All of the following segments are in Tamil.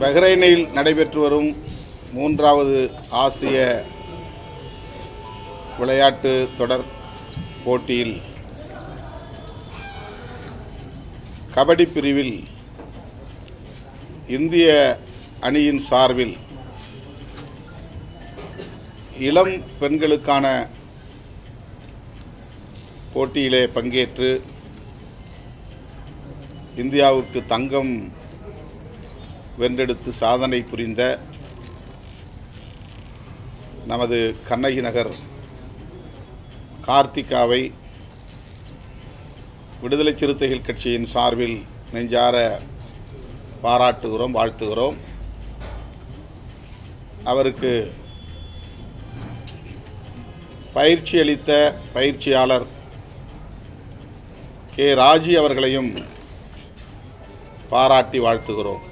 பஹ்ரைனில் நடைபெற்று வரும் மூன்றாவது ஆசிய விளையாட்டு தொடர் போட்டியில் கபடி பிரிவில் இந்திய அணியின் சார்பில் இளம் பெண்களுக்கான போட்டியிலே பங்கேற்று இந்தியாவுக்கு தங்கம் வென்றெடுத்து சாதனை புரிந்த நமது கண்ணகி நகர் கார்த்திகாவை விடுதலை சிறுத்தைகள் கட்சியின் சார்பில் நெஞ்சார பாராட்டுகிறோம் வாழ்த்துகிறோம். அவருக்கு பயிற்சி அளித்த பயிற்சியாளர் கே. ராஜி அவர்களையும் பாராட்டி வாழ்த்துகிறோம்.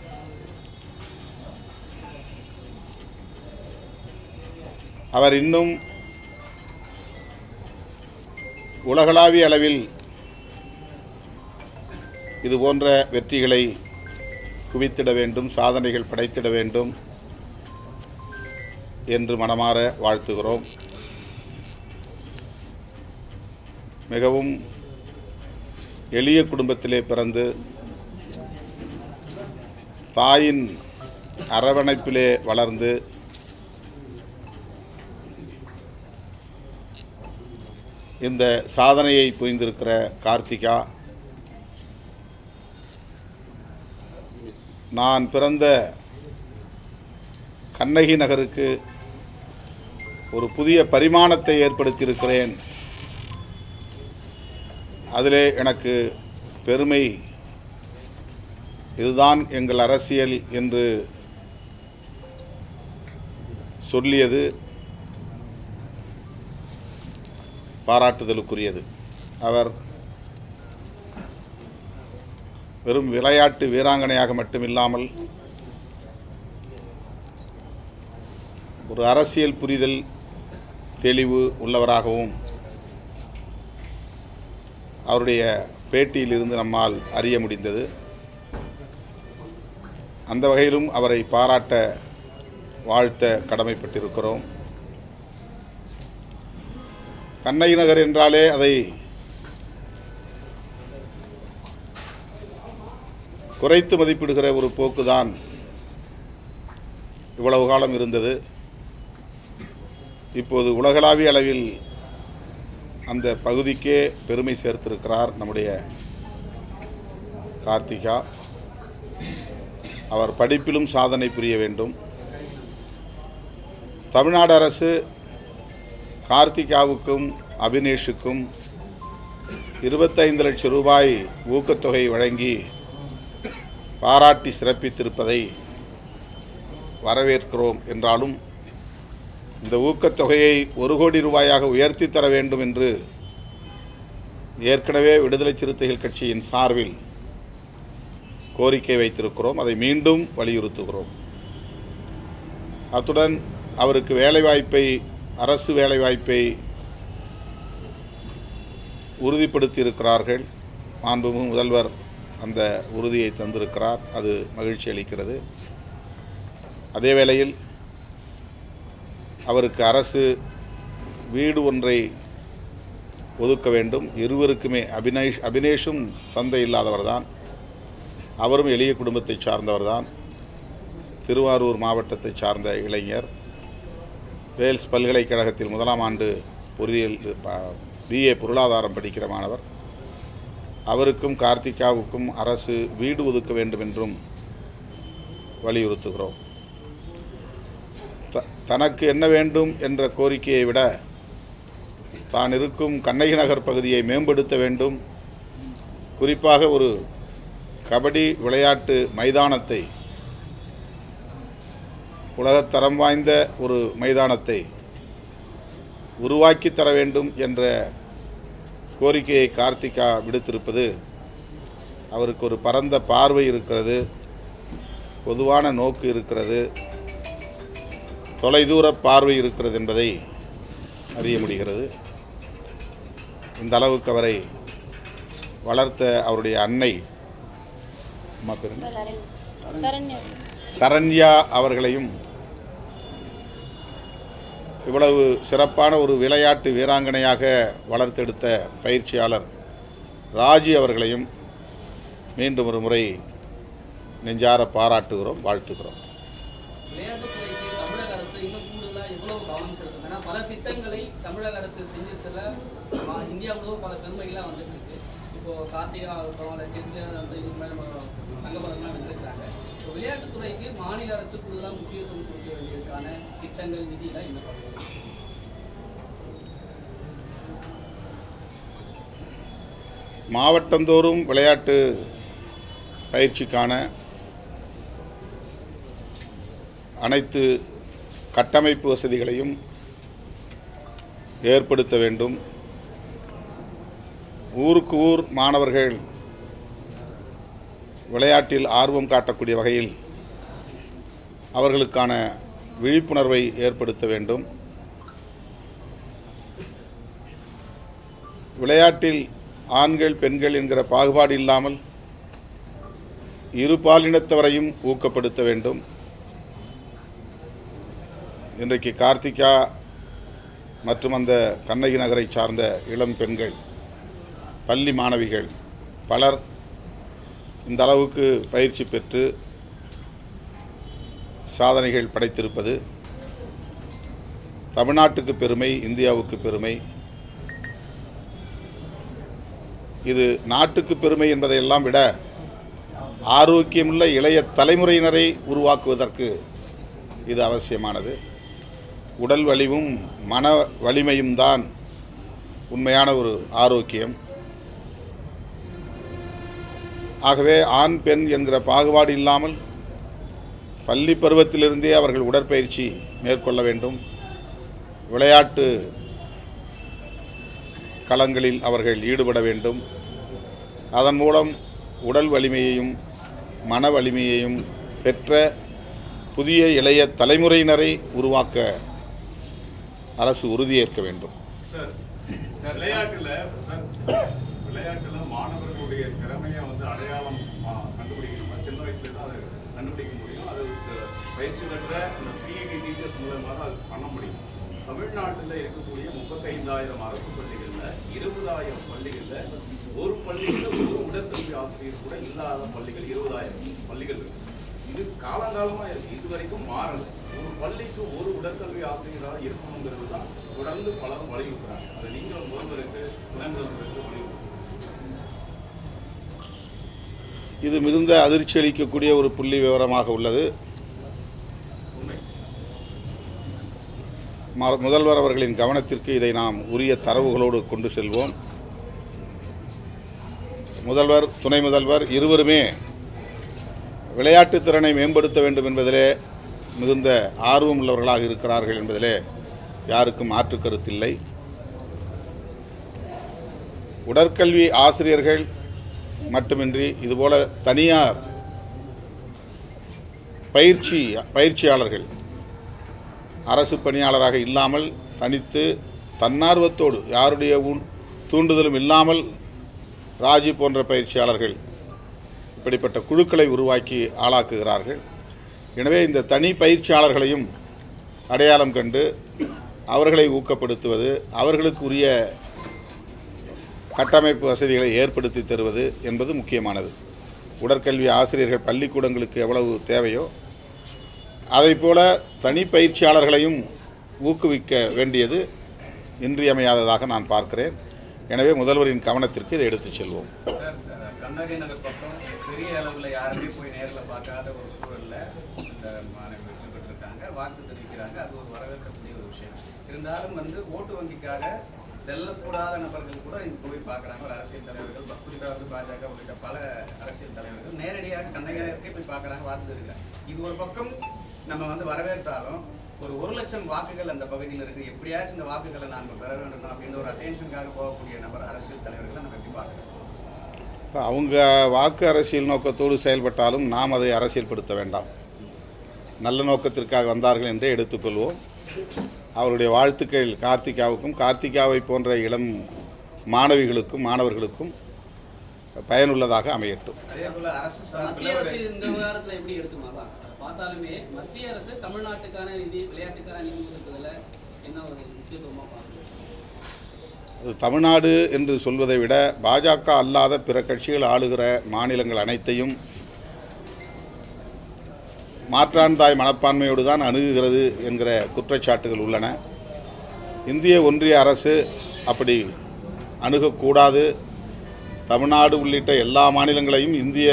அவர் இன்னும் உலகளாவிய அளவில் இது போன்ற வெற்றிகளை குவித்திட வேண்டும் சாதனைகள் படைத்திட வேண்டும் என்று மனமாற வாழ்த்துகிறோம். மிகவும் எளிய குடும்பத்திலே பிறந்து தாயின் அரவணைப்பிலே வளர்ந்து இந்த சாதனையை புரிந்திருக்கிற கார்த்திகா நான் பிறந்த கண்ணகி நகருக்கு ஒரு புதிய பரிமாணத்தை ஏற்படுத்தியிருக்கிறேன். அதிலே எனக்கு பெருமை. இதுதான் எங்கள் அரசியல் என்று சொல்லியது. பாராட்டுதலுக்குரியது. அவர் வெறும் விளையாட்டு வீராங்கனையாக மட்டுமில்லாமல் ஒரு அரசியல் புரிதல் தெளிவு உள்ளவராகவும் அவருடைய பேட்டியிலிருந்து நம்மால் அறிய முடிந்தது. அந்த வகையிலும் அவரை பாராட்ட வாழ்த்த கடமைப்பட்டிருக்கிறோம். கண்ணகி நகர் என்றாலே அதை குறைத்து மதிப்பிடுகிற ஒரு போக்குதான். இவ்வளவு காலம் இருந்தது. இப்போது உலகளாவிய அளவில் அந்த பகுதிக்கே பெருமை சேர்த்திருக்கிறார் நம்முடைய கார்த்திகா. அவர் படிப்பிலும் சாதனை புரிய வேண்டும். தமிழ்நாடு அரசு கார்த்திகாவுக்கும் அபினேஷுக்கும் இருபத்தைந்து லட்சம் ரூபாய் ஊக்கத்தொகை வழங்கி பாராட்டி சிறப்பித்திருப்பதை வரவேற்கிறோம் என்றாலும் இந்த ஊக்கத்தொகையை ஒரு கோடி ரூபாயாக உயர்த்தி தர வேண்டும் என்று ஏற்கனவே விடுதலை சிறுத்தைகள் கட்சியின் சார்பில் கோரிக்கை வைத்திருக்கிறோம். அதை மீண்டும் வலியுறுத்துகிறோம். அத்துடன் அவருக்கு வேலைவாய்ப்பை அரசு வேலைவாய்ப்பை உறுதிப்படுத்தியிருக்கிறார்கள். மாண்புமிகு முதல்வர் அந்த உறுதியை தந்திருக்கிறார். அது மகிழ்ச்சி அளிக்கிறது. அதே வேளையில் அவருக்கு அரசு வீடு ஒன்றை ஒதுக்க வேண்டும். இருவருக்குமே அபினேஷ் அபினேஷும் தந்தை இல்லாதவர் தான் அவரும் எளிய குடும்பத்தை சார்ந்தவர்தான். திருவாரூர் மாவட்டத்தை சார்ந்த இளைஞர். வேல்ஸ் பல்கலைக்கழகத்தில் முதலாம் ஆண்டு பொறியியல் பிஏ பொருளாதாரம் படிக்கிற மாணவர். அவருக்கும் கார்த்திகாவுக்கும் அரசு வீடு ஒதுக்க வேண்டும் என்றும் வலியுறுத்துகிறோம். த தனக்கு என்ன வேண்டும் என்ற கோரிக்கையை விட தான் இருக்கும் கண்ணகி நகர் பகுதியை மேம்படுத்த வேண்டும். குறிப்பாக ஒரு கபடி விளையாட்டு மைதானத்தை உலகத்தரம் வாய்ந்த ஒரு மைதானத்தை உருவாக்கி தர வேண்டும் என்ற கோரிக்கையை கார்த்திகா விடுத்திருப்பது அவருக்கு ஒரு பரந்த பார்வை இருக்கிறது பொதுவான நோக்கு இருக்கிறது தொலைதூர பார்வை இருக்கிறது என்பதை அறிய முடிகிறது. இந்த அளவுக்கு அவரை வளர்த்த அவருடைய அன்னை அம்மா பேர் சரண்யா அவர்களையும் இவ்வளவு சிறப்பான ஒரு விளையாட்டு வீராங்கனையாக வளர்த்தெடுத்த பயிற்சியாளர் ராஜி அவர்களையும் மீண்டும் ஒரு முறை நெஞ்சார பாராட்டுகிறோம் வாழ்த்துகிறோம். விளையாட்டுத்துறைக்கு பல திட்டங்களை தமிழக அரசு செஞ்சதுல இந்தியா முழுவதும் பல பெருமைகள்லாம் வந்துட்டு இருக்கு. இப்போ கார்த்திகா ஆகட்டும் இல்லை செஸ்ல வந்து இதுக்கு மேலே தங்கப்பதம்லாம் வென்றிருக்காங்க விளையாட்டுத்துறைக்கு மாநில அரசு கூடுதலாக முக்கியத்துவம் கொடுக்க வேண்டியதுக்கான திட்டங்கள் நிதியெல்லாம் என்ன பண்ணுவோம் மாவட்டந்தோறும் விளையாட்டு பயிற்சிக்கான அனைத்து கட்டமைப்பு வசதிகளையும் ஏற்படுத்த வேண்டும். ஊருக்கு ஊர் மாணவர்கள் விளையாட்டில் ஆர்வம் காட்டக்கூடிய வகையில் அவர்களுக்கான விழிப்புணர்வை ஏற்படுத்த வேண்டும். விளையாட்டில் ஆண்கள் பெண்கள் என்கிற பாகுபாடு இல்லாமல் இரு பாலினத்தவரையும் ஊக்கப்படுத்த வேண்டும். இன்றைக்கு கார்த்திகா மற்றும் அந்த கண்ணகி நகரை சார்ந்த இளம் பெண்கள் பள்ளி மாணவிகள் பலர் இந்த அளவுக்கு பயிற்சி பெற்று சாதனைகள் படைத்திருப்பது தமிழ்நாட்டுக்கு பெருமை இந்தியாவுக்கு பெருமை. இது நாட்டுக்கு பெருமை என்பதையெல்லாம் விட ஆரோக்கியமுள்ள இளைய தலைமுறையினரை உருவாக்குவதற்கு இது அவசியமானது. உடல் வலிவும் மன வலிமையும் தான் உண்மையான ஒரு ஆரோக்கியம். ஆகவே ஆண் பெண் என்கிற பாகுபாடு இல்லாமல் பள்ளி பருவத்திலிருந்தே அவர்கள் உடற்பயிற்சி மேற்கொள்ள வேண்டும். விளையாட்டு களங்களில் அவர்கள் ஈடுபட வேண்டும். அதன் மூலம் உடல் வலிமையையும் மன வலிமையையும் பெற்ற புதிய இளைய தலைமுறையினரை உருவாக்க அரசு உறுதியேற்க வேண்டும். தமிழ்நாட்டில் இருக்கக்கூடிய முப்பத்தைந்தாயிரம் அரசு பள்ளிகளில் இருபதாயிரம் பள்ளிகளில் ஒரு பள்ளியில் ஒரு உடற்கல்வி ஆசிரியர் கூட இல்லாத பள்ளிகள் இருபதாயிரம் பள்ளிகள் இருக்கு. இது காலங்காலமாக இருக்கு. இது வரைக்கும் ஒரு பள்ளிக்கு ஒரு உடற்கல்வி ஆசிரியராக இருக்கணுங்கிறது தான் தொடர்ந்து பலரும் வலியுறுத்துறாங்க. அதை நீங்களும் முதல்வருக்கு துணை முதல்வருக்கு வலியுறுத்துறாங்க இது மிகுந்த அதிர்ச்சி அளிக்கக்கூடிய ஒரு புள்ளி விவரமாக உள்ளது. முதல்வர் அவர்களின் கவனத்திற்கு இதை நாம் உரிய தரவுகளோடு கொண்டு செல்வோம். முதல்வர் துணை முதல்வர் இருவருமே விளையாட்டுத் திறனை மேம்படுத்த வேண்டும் என்பதிலே மிகுந்த ஆர்வம் உள்ளவர்களாக இருக்கிறார்கள் என்பதிலே யாருக்கும் மாற்று கருத்தில்லை. உடற்கல்வி ஆசிரியர்கள் மட்டுமின்றி இதுபோல தனியார் பயிற்சி பயிற்சியாளர்கள் அரசு பணியாளராக இல்லாமல் தனித்து தன்னார்வத்தோடு யாருடைய தூண்டுதலும் இல்லாமல் ராஜி போன்ற பயிற்சியாளர்கள் இப்படிப்பட்ட குழுக்களை உருவாக்கி ஆளாக்குகிறார்கள். எனவே இந்த தனி பயிற்சியாளர்களையும் அடையாளம் கண்டு அவர்களை ஊக்கப்படுத்துவது அவர்களுக்கு உரிய கட்டமைப்பு வசதிகளை ஏற்படுத்தி தருவது என்பது முக்கியமானது. உடற்கல்வி ஆசிரியர்கள் பள்ளிக்கூடங்களுக்கு எவ்வளவு தேவையோ அதைப்போல தனி பயிற்சியாளர்களையும் ஊக்குவிக்க வேண்டியது இன்றியமையாததாக நான் பார்க்கிறேன். எனவே முதல்வரின் கவனத்திற்கு இதை எடுத்துச் செல்வோம். சார் நகர் பக்கம் பெரிய அளவில் யாருமே போய் நேரில் பார்க்காத ஒரு சூழலில் இந்த மாணவி வெற்றி பெற்றிருக்காங்க. தெரிவிக்கிறாங்க. அது ஒரு வரவேற்கக்கூடிய ஒரு விஷயம். இருந்தாலும் வந்து ஓட்டு வங்கிக்காக செல்லக்கூடாத நபர்கள் கூட இங்கே போய் பார்க்குறாங்க. ஒரு அரசியல் தலைவர்கள் குறிப்பாக வந்து பாஜக உள்ளிட்ட பல அரசியல் தலைவர்கள். நேரடியாக கண்ணகியாருக்கே போய் பார்க்குறாங்க வாழ்ந்து இருக்காங்க இது ஒரு பக்கம் நம்ம வந்து வரவேற்றாலும் ஒரு ஒரு லட்சம் வாக்குகள் அந்த பகுதியில் இருக்கு. எப்படியாச்சும் இந்த வாக்குகளை நாம பெற வேண்டும் அப்படின்ற ஒரு அட்டென்ஷனுக்காக போகக்கூடிய நபர் அரசியல் தலைவர்களை நம்ம எப்படி பார்க்கலாம் அவங்க வாக்கு அரசியல் நோக்கத்தோடு செயல்பட்டாலும் நாம் அதை அரசியல்படுத்த வேண்டாம். நல்ல நோக்கத்திற்காக வந்தார்கள் என்றே எடுத்துக்கொள்வோம். அவருடைய வாழ்த்துக்கள் கார்த்திகாவுக்கும் கார்த்திகாவை போன்ற இளம் மாணவிகளுக்கும் மாணவர்களுக்கும் பயனுள்ளதாக அமையட்டும். பார்த்தாலுமே மத்திய அரசு தமிழ்நாட்டுக்கான நிதி விளையாட்டுக்கான நிதி ஒதுக்குதல என்ன ஒரு முக்கியத்துவமாக பார்க்குது? அது தமிழ்நாடு என்று சொல்வதை விட பாஜக அல்லாத பிற கட்சிகள் ஆளுகிற மாநிலங்கள் அனைத்தையும் மாற்றான் தாய் மனப்பான்மையோடு தான் அணுகுகிறது என்கிற குற்றச்சாட்டுகள் உள்ளன. இந்திய ஒன்றிய அரசு அப்படி அணுகக்கூடாது. தமிழ்நாடு உள்ளிட்ட எல்லா மாநிலங்களையும் இந்திய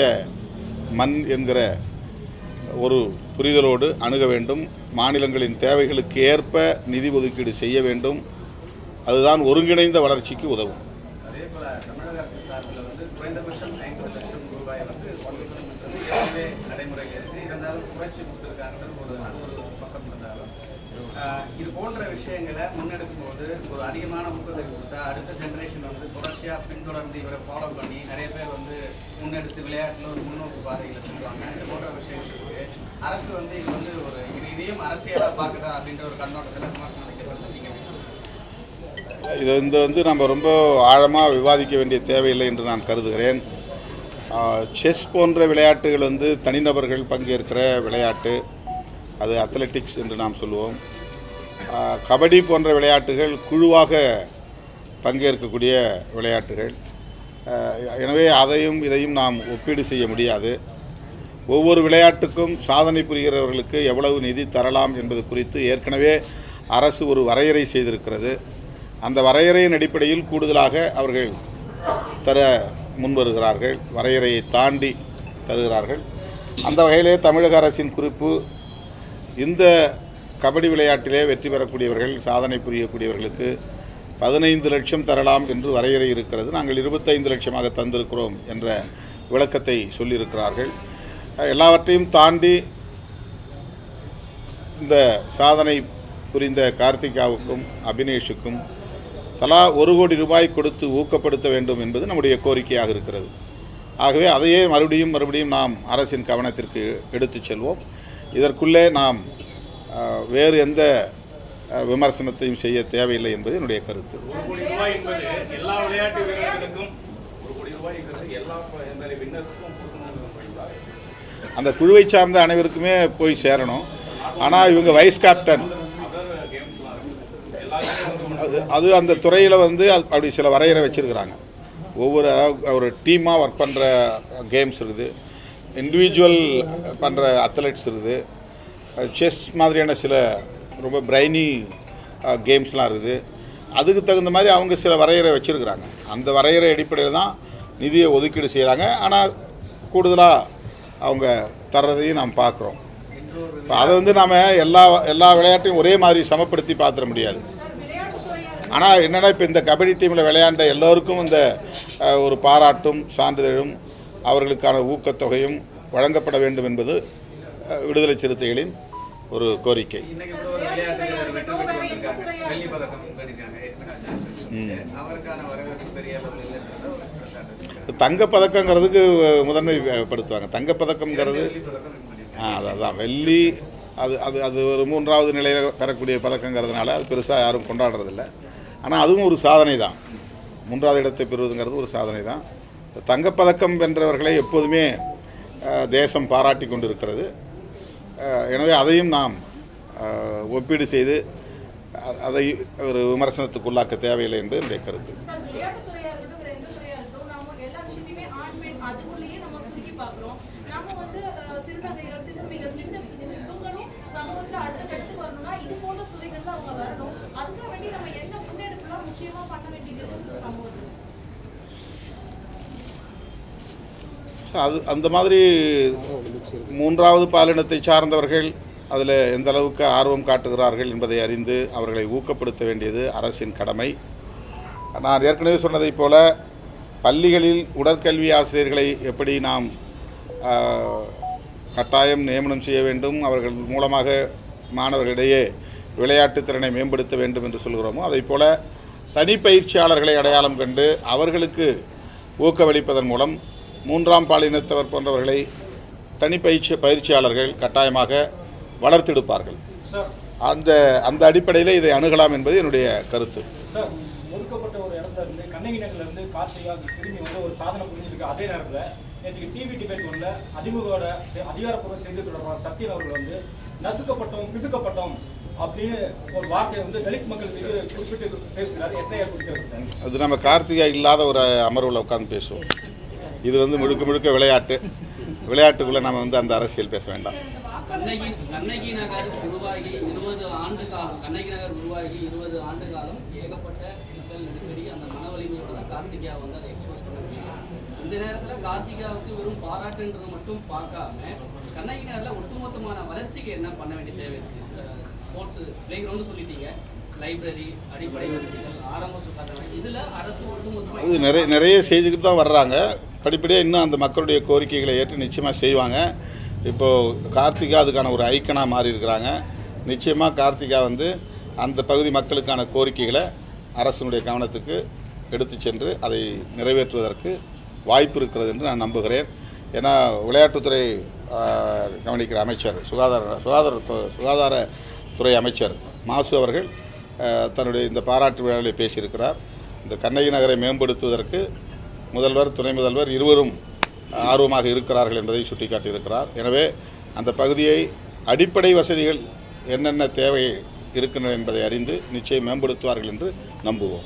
மண் என்கிற ஒரு புரிதலோடு அணுக வேண்டும். மாநிலங்களின் தேவைகளுக்கு ஏற்ப நிதி ஒதுக்கீடு செய்ய வேண்டும். அதுதான் ஒருங்கிணைந்த வளர்ச்சிக்கு உதவும் அதே போல தமிழக அரசு சார்பில் வந்து குறைந்தபட்சம் ஐம்பது லட்சம் ரூபாய் வந்து ஒதுக்கணும்ன்றது ஏற்கனவே நடைமுறையில் இருக்கு இருந்தாலும் குறைச்சி கொடுத்துருக்காங்கன்றது ஒரு அது ஒரு பக்கம் இருந்தாலும் ஆஹ், இது போன்ற விஷயங்களை முன்னெடுக்கும் போது ஒரு அதிகமான ஊக்கத்தொகை கொடுத்தா அடுத்த ஜென்ரேஷன் வந்து தொடர்ச்சியாக பின்தொடர்ந்து இவரை ஃபாலோ பண்ணி நிறைய பேர் வந்து முன்னெடுத்து விளையாட்டில் ஒரு முன்னோக்கு பாதையில் செல்வாங்க. இது போன்ற விஷயங்கள் இருக்கு. அரசு வந்து இது வந்து ஒரு இது இதையும் அரசியலாக பார்க்குதா அப்படின்ற ஒரு கண்ணோட்டத்தில் விமர்சனம் வைக்கப்படுது நீங்கள் இது வந்து வந்து நம்ம ரொம்ப ஆழமாக விவாதிக்க வேண்டிய தேவையில்லை என்று நான் கருதுகிறேன். செஸ் போன்ற விளையாட்டுகள் வந்து தனிநபர்கள் பங்கேற்கிற விளையாட்டு. அது அத்லெட்டிக்ஸ் என்று நாம் சொல்லுவோம். கபடி போன்ற விளையாட்டுகள் குழுவாக பங்கேற்கக்கூடிய விளையாட்டுகள். எனவே அதையும் இதையும் நாம் ஒப்பீடு செய்ய முடியாது. ஒவ்வொரு விளையாட்டுக்கும் சாதனை புரிகிறவர்களுக்கு எவ்வளவு நிதி தரலாம் என்பது குறித்து ஏற்கனவே அரசு ஒரு வரையறை செய்திருக்கிறது. அந்த வரையறையின் அடிப்படையில் கூடுதலாக அவர்கள் தர முன்வருகிறார்கள். வரையறையை தாண்டி தருகிறார்கள். அந்த வகையிலே தமிழக அரசின் குறிப்பு இந்த கபடி விளையாட்டிலே வெற்றி பெறக்கூடியவர்கள் சாதனை புரியக்கூடியவர்களுக்கு பதினைந்து லட்சம் தரலாம் என்று வரையறை இருக்கிறது. நாங்கள் இருபத்தைந்து லட்சமாக தந்திருக்கிறோம் என்ற விளக்கத்தை சொல்லியிருக்கிறார்கள். எல்லாவற்றையும் தாண்டி இந்த சாதனை புரிந்த கார்த்திகாவுக்கும் அபினேஷுக்கும் தலா ஒரு கோடி ரூபாய் கொடுத்து ஊக்கப்படுத்த வேண்டும் என்பது நம்முடைய கோரிக்கையாக இருக்கிறது. ஆகவே அதையே மறுபடியும் மறுபடியும் நாம் அரசின் கவனத்திற்கு எடுத்துச் செல்வோம். இதற்குள்ளே நாம் வேறு எந்த விமர்சனத்தையும் செய்ய தேவையில்லை என்பது என்னுடைய கருத்து. அந்த குழுவை சார்ந்த அனைவருக்குமே போய் சேரணும். ஆனால் இவங்க வைஸ் கேப்டன். அது அது அந்த துறையில் வந்து அது அப்படி சில வரையறை வச்சுருக்கிறாங்க. ஒவ்வொரு ஒரு டீமாக ஒர்க் பண்ணுற கேம்ஸ் இருக்குது. இண்டிவிஜுவல் பண்ணுற அத்லெட்ஸ் இருக்குது. செஸ் மாதிரியான சில ரொம்ப பிரைனி கேம்ஸ்லாம் இருக்குது. அதுக்கு தகுந்த மாதிரி அவங்க சில வரையறை வச்சுருக்குறாங்க. அந்த வரையறை அடிப்படையில் தான் நிதியை ஒதுக்கீடு செய்கிறாங்க ஆனால் கூடுதலாக அவங்க தர்றதையும் நாம் பார்க்குறோம். இப்போ அதை வந்து நாம் எல்லா எல்லா விளையாட்டையும் ஒரே மாதிரி சமப்படுத்தி பார்த்துட முடியாது. ஆனால் என்னென்னா இப்போ இந்த கபடி டீமில் விளையாண்ட எல்லோருக்கும் இந்த ஒரு பாராட்டும் சான்றிதழும் அவர்களுக்கான ஊக்கத்தொகையும் வழங்கப்பட வேண்டும் என்பது விடுதலை சிறுத்தைகளின் ஒரு கோரிக்கை. தங்கப்பதக்கங்கிறதுக்கு முதன்மைப்படுத்துவாங்க பண்ணிருக்காங்க. ஆ அதுதான் வெள்ளி அது அது அது ஒரு மூன்றாவது நிலையில் பெறக்கூடிய பதக்கங்கிறதுனால அது பெருசாக யாரும் கொண்டாடுறதில்ல. ஆனால் அதுவும் ஒரு சாதனை தான். மூன்றாவது இடத்தை பெறுவதுங்கிறது ஒரு சாதனை தான். தங்கப்பதக்கம் வென்றவர்களை எப்போதுமே தேசம் பாராட்டி கொண்டிருக்கிறது. அஹ், எனவே அதையும் நாம் ஒப்பீடு செய்து அதை ஒரு விமர்சனத்துக்குள்ளாக்க தேவையில்லை என்பது என்னுடைய கருத்து. அது அந்த மாதிரி மூன்றாவது பாலினத்தை சார்ந்தவர்கள் அதில் எந்த அளவுக்கு ஆர்வம் காட்டுகிறார்கள் என்பதை அறிந்து அவர்களை ஊக்கப்படுத்த வேண்டியது அரசின் கடமை. நான் ஏற்கனவே சொன்னதைப் போல பள்ளிகளில் உடற்கல்வி ஆசிரியர்களை எப்படி நாம் கட்டாயம் நியமனம் செய்ய வேண்டும் அவர்கள் மூலமாக மாணவர்களிடையே விளையாட்டுத் திறனை மேம்படுத்த வேண்டும் என்று சொல்கிறோமோ அதைப் போல தனிப்பயிற்சியாளர்களை அடையாளம் கண்டு அவர்களுக்கு ஊக்கமளிப்பதன் மூலம் மூன்றாம் பாலினத்தவர் போன்றவர்களை தனிப்பயிற்சி பயிற்சியாளர்கள் கட்டாயமாக வளர்த்தெடுப்பார்கள். அந்த அந்த அடிப்படையில் இதை அணுகலாம் என்பது என்னுடைய கருத்து. சார் ஒதுக்கப்பட்ட ஒரு இடத்துல இருந்து கண்ணகி நகர்ல இருந்து கார்த்திகா திரும்பி வந்து ஒரு சாதனை புரிஞ்சிருக்கு அதே நேரத்தில் நேற்றுக்கு டிவி டிபேட் ஒன்றில் அதிமுகவோட அதிகாரப்பூர்வ செய்தி தொடர்பாளர் சத்யன் அவர்கள் வந்து நசுக்கப்பட்டோம் பிதுக்கப்பட்டோம் அப்படின்னு ஒரு வார்த்தையை வந்து தலித் மக்கள் மீது குறிப்பிட்டு பேசுகிறார். எஸ்ஐஆர் குறித்து அது நம்ம கார்த்திகா இல்லாத ஒரு அமர்வில் உட்காந்து பேசுவோம். இது வந்து முழுக்க முழுக்க விளையாட்டு. விளையாட்டுக்குள்ளே நம்ம வந்து அந்த அரசியல் பேச வேண்டாம். கண்ணகி கண்ணகி நகர் உருவாகி இருபது ஆண்டு காலம் கண்ணகி நகர் உருவாகி இருபது ஆண்டு காலம் ஏகப்பட்ட சிக்கல் நெருக்கடி அந்த மன வலிமையோட தான் கார்த்திகா வந்து அதை எக்ஸ்போஸ் பண்ண முடியும் இந்த நேரத்தில் கார்த்திகாவுக்கு வெறும் பாராட்டுன்றது மட்டும் பார்க்காம கண்ணகி நகரில் ஒட்டுமொத்தமான வளர்ச்சிக்கு என்ன பண்ண வேண்டிய தேவை இருக்கு? ஸ்போர்ட்ஸ் பிளே கிரவுண்டு சொல்லிட்டீங்க. லைப்ரரி அடிப்படை வசதிகள் ஆரம்ப சுகாதாரம் இதில் அரசு ஒட்டுமொத்தமாக நிறைய நிறைய செய்துக்கிட்டு தான் வர்றாங்க. படிப்படியாக இன்னும் அந்த மக்களுடைய கோரிக்கைகளை ஏற்று நிச்சயமாக செய்வாங்க. இப்போது கார்த்திகா அதுக்கான ஒரு ஐக்கனாக மாறி இருக்கிறாங்க. நிச்சயமாக கார்த்திகா வந்து அந்த பகுதி மக்களுக்கான கோரிக்கைகளை அரசினுடைய கவனத்துக்கு எடுத்து சென்று அதை நிறைவேற்றுவதற்கு வாய்ப்பு இருக்கிறது என்று நான் நம்புகிறேன். ஏன்னா விளையாட்டுத்துறை கவனிக்கிற அமைச்சர் சுகாதார சுகாதார சுகாதாரத்துறை அமைச்சர் மாசு அவர்கள் தன்னுடைய இந்த பாராட்டு விழாவில் பேசியிருக்கிறார். இந்த கண்ணகி நகரை மேம்படுத்துவதற்கு முதல்வர் துணை முதல்வர் இருவரும் ஆர்வமாக இருக்கிறார்கள் என்பதை சுட்டிக்காட்டியிருக்கிறார். எனவே அந்த பகுதியை அடிப்படை வசதிகள் என்னென்ன தேவை இருக்கின்றன என்பதை அறிந்து நிச்சயம் மேம்படுத்துவார்கள் என்று நம்புவோம்.